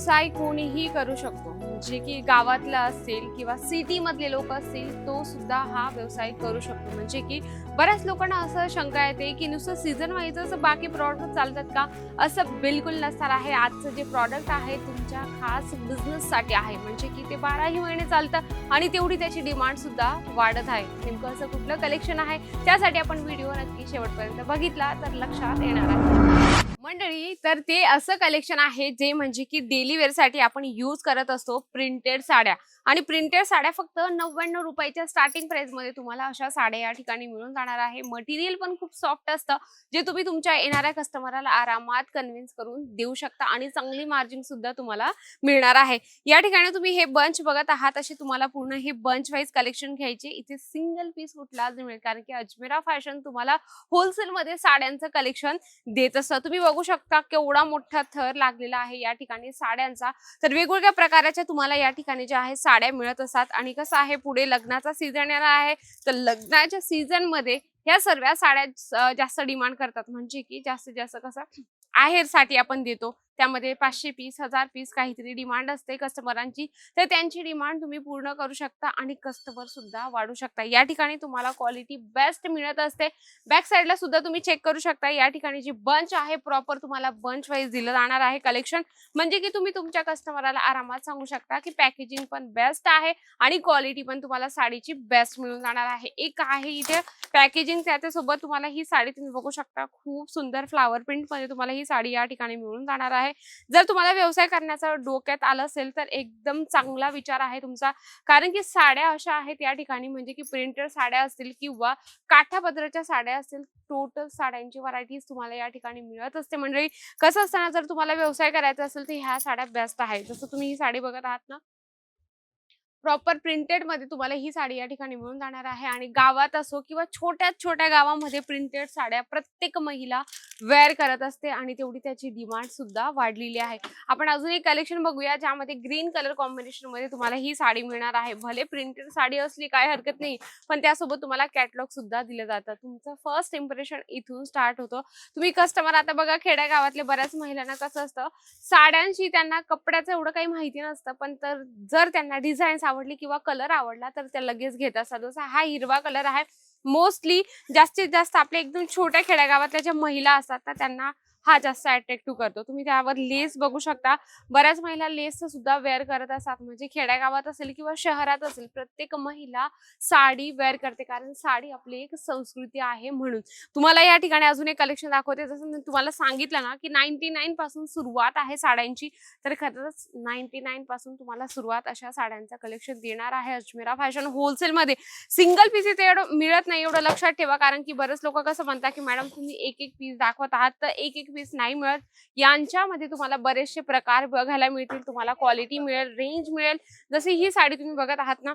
व्यवसाय कोणीही करू शकतो. म्हणजे की गावातला असेल किंवा सिटीमधले लोक असतील तो सुद्धा हा व्यवसाय करू शकतो. म्हणजे की बऱ्याच लोकांना असं शंका येते की नुसतं सीझन वाईजच बाकी प्रॉडक्ट चालतात का? असं बिलकुल नसणार आहे. आजचं जे प्रॉडक्ट आहे तुमच्या खास बिझनेससाठी आहे. म्हणजे की ते बाराही महिने चालतं आणि तेवढी त्याची डिमांड सुद्धा वाढत आहे. नेमकं असं कुठलं कलेक्शन आहे? त्यासाठी आपण व्हिडिओ नक्की शेवटपर्यंत बघितला तर लक्षात येणार आहे. मंडळी तर ते असं कलेक्शन आहे जे म्हणजे की डेली वेअरसाठी आपण यूज करत असतो प्रिंटेड साड्या. आणि प्रिंटेड साड्या फक्त नव्याण्णव रुपयाच्या स्टार्टिंग प्राइसमध्ये तुम्हाला अशा साड्या या ठिकाणी मिळून जाणार आहे. मटेरियल पण खूप सॉफ्ट असतं जे तुम्ही तुमच्या येणाऱ्या कस्टमरला आरामात कन्व्हिन्स करून देऊ शकता आणि चांगली मार्जिन सुद्धा तुम्हाला मिळणार आहे. या ठिकाणी तुम्ही हे बंच बघत आहात असे तुम्हाला पूर्ण हे बंच वाईज कलेक्शन घ्यायचे. इथे सिंगल पीस कुठलाच मिळेल? कारण की अजमेरा फॅशन तुम्हाला होलसेल मध्ये साड्यांचं कलेक्शन देत असतं. तुम्ही बघू शकता केवढा मोठा थर लागलेला आहे या ठिकाणी साड्यांचा? तर वेगवेगळ्या प्रकाराच्या तुम्हाला या ठिकाणी ज्या आहे साड्या मिळत असतात. आणि कसं आहे पुढे लग्नाचा सीझन येणार आहे. तर लग्नाच्या सीझनमध्ये ह्या सर्व साड्या जास्त डिमांड करतात. म्हणजे की जास्तीत जास्त कसं आहेरसाठी आपण देतो. त्यामध्ये पाचशे पीस हजार पीस काहीतरी डिमांड असते कस्टमरांची तर त्यांची डिमांड तुम्ही पूर्ण करू शकता आणि कस्टमर सुद्धा वाढू शकता. या ठिकाणी तुम्हाला क्वालिटी बेस्ट मिळत असते. बॅक साईडला सुद्धा तुम्ही चेक करू शकता. या ठिकाणी जी बंच आहे प्रॉपर तुम्हाला बंच वाईज दिलं जाणार आहे कलेक्शन म्हणजे की तुम्ही तुमच्या कस्टमरला आरामात सांगू शकता की पॅकेजिंग पण बेस्ट आहे आणि क्वालिटी पण तुम्हाला साडीची बेस्ट मिळून जाणार आहे. एक आहे इथे पॅकेजिंग त्याच्यासोबत तुम्हाला ही साडी तुम्ही बघू शकता. खूप सुंदर फ्लावर प्रिंटमध्ये तुम्हाला ही साडी या ठिकाणी मिळून जाणार आहे. जर तुम्हाला व्यवसाय करण्याचा डोक्यात आलं असेल तर एकदम चांगला विचार आहे तुमचा. कारण की साड्या अशा आहेत या ठिकाणी म्हणजे की प्रिंटेड साड्या असतील किंवा काठापदराच्या साड्या असतील टोटल साड्यांची व्हरायटीज तुम्हाला या ठिकाणी मिळत असते. म्हणजे कसं असताना जर तुम्हाला व्यवसाय करायचा असेल तर ह्या साड्या बेस्ट आहेत. जसं तुम्ही ही साडी बघत आहात ना प्रॉपर प्रिंटेडमध्ये तुम्हाला ही साडी या ठिकाणी मिळून जाणार आहे. आणि गावात असो किंवा छोट्या छोट्या गावामध्ये प्रिंटेड साड्या प्रत्येक महिला वेअर करत असते आणि तेवढी त्याची डिमांड सुद्धा वाढलेली आहे. आपण अजून एक कलेक्शन बघूया ज्यामध्ये ग्रीन कलर कॉम्बिनेशनमध्ये तुम्हाला ही साडी मिळणार आहे. भले प्रिंटेड साडी असली काय हरकत नाही पण त्यासोबत तुम्हाला कॅटलॉग सुद्धा दिलं जातं. तुमचं फर्स्ट इम्प्रेशन इथून स्टार्ट होतं. तुम्ही कस्टमर आता बघा खेड्या गावातल्या बऱ्याच महिलांना कसं असतं साड्यांशी त्यांना कपड्याचं एवढं काही माहिती नसतं पण तर जर त्यांना डिझाईन्स आवडली किंवा कलर आवडला तर त्या लगेच घेत असतात. जसा हा हिरवा कलर आहे मोस्टली जास्तीत जास्त आपल्या एकदम छोट्या खेड्यागावातल्या ज्या महिला असतात त्यांना हा जास्त अट्रॅक्टिव्ह करतो. तुम्ही त्यावर लेस बघू शकता. बऱ्याच महिला लेस सुद्धा वेअर करत असतात. म्हणजे खेड्यागावात असेल किंवा शहरात असेल प्रत्येक महिला साडी वेअर करते. कारण साडी आपली एक संस्कृती आहे म्हणून. तुम्हाला या ठिकाणी अजून एक कलेक्शन दाखवते. जसं तुम्हाला सांगितलं ना की नाईन्टी नाईन पासून सुरुवात आहे साड्यांची. तर खरंच नाईन्टी नाईन पासून तुम्हाला सुरुवात अशा साड्यांचं कलेक्शन देणार आहे अजमेरा फॅशन होलसेल मध्ये. सिंगल पीस इथे एवढं मिळत नाही एवढं लक्षात ठेवा. कारण की बरेच लोक कसं म्हणतात की मॅडम तुम्ही एक एक पीस दाखवत आहात. तर एक एक पीस नाही मिळत. यांच्यामध्ये तुम्हाला बरेचसे प्रकार बघायला मिळतील तुम्हाला क्वालिटी मिळेल रेंज मिळेल. जशी ही साडी तुम्ही बघत आहात ना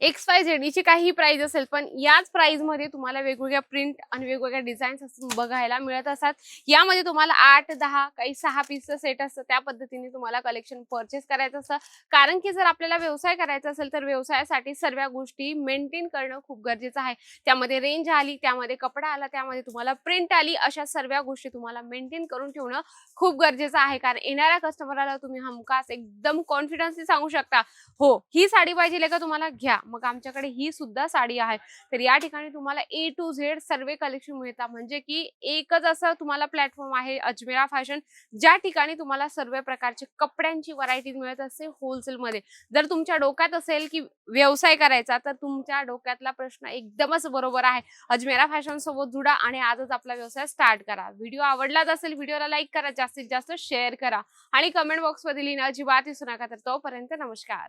एक्स वाय झेड हिची काही प्राइस असेल पण याच प्राइसमध्ये तुम्हाला वेगवेगळ्या प्रिंट आणि वेगवेगळ्या डिझाईन्स बघायला मिळत असतात. यामध्ये तुम्हाला आठ दहा काही सहा पीसचं सेट असतं. त्या पद्धतीने तुम्हाला कलेक्शन परचेस करायचं असतं. कारण की जर आपल्याला व्यवसाय करायचा असेल तर व्यवसायासाठी सर्व गोष्टी मेंटेन करणं खूप गरजेचं आहे. त्यामध्ये रेंज आली त्यामध्ये कपडा आला त्यामध्ये तुम्हाला प्रिंट आली अशा सर्व गोष्टी तुम्हाला मेंटेन करून ठेवणं खूप गरजेचं आहे. कारण येणाऱ्या कस्टमरला तुम्ही हमखास एकदम कॉन्फिडन्सली सांगू शकता हो ही साडी पाहिजे का तुम्हाला? घ्या. मग आमच्याकडे ही सुद्धा साडी आहे. तर या ठिकाणी तुम्हाला ए टू झेड सर्व कलेक्शन मिळतात. म्हणजे की एकच असं तुम्हाला प्लॅटफॉर्म आहे अजमेरा फॅशन ज्या ठिकाणी तुम्हाला सर्व प्रकारचे कपड्यांची व्हरायटी मिळत असते होलसेलमध्ये जर तुमच्या डोक्यात असेल की व्यवसाय करायचा तर तुमच्या डोक्यातला प्रश्न एकदमच बरोबर आहे. अजमेरा फॅशन सोबत जुडा आणि आजच आपला व्यवसाय स्टार्ट करा. व्हिडिओ आवडलाच असेल व्हिडिओला लाईक करा जास्तीत जास्त शेअर करा. आणि कमेंट बॉक्समध्ये लिहिणं अजिबात विसरू नका. तर तोपर्यंत नमस्कार.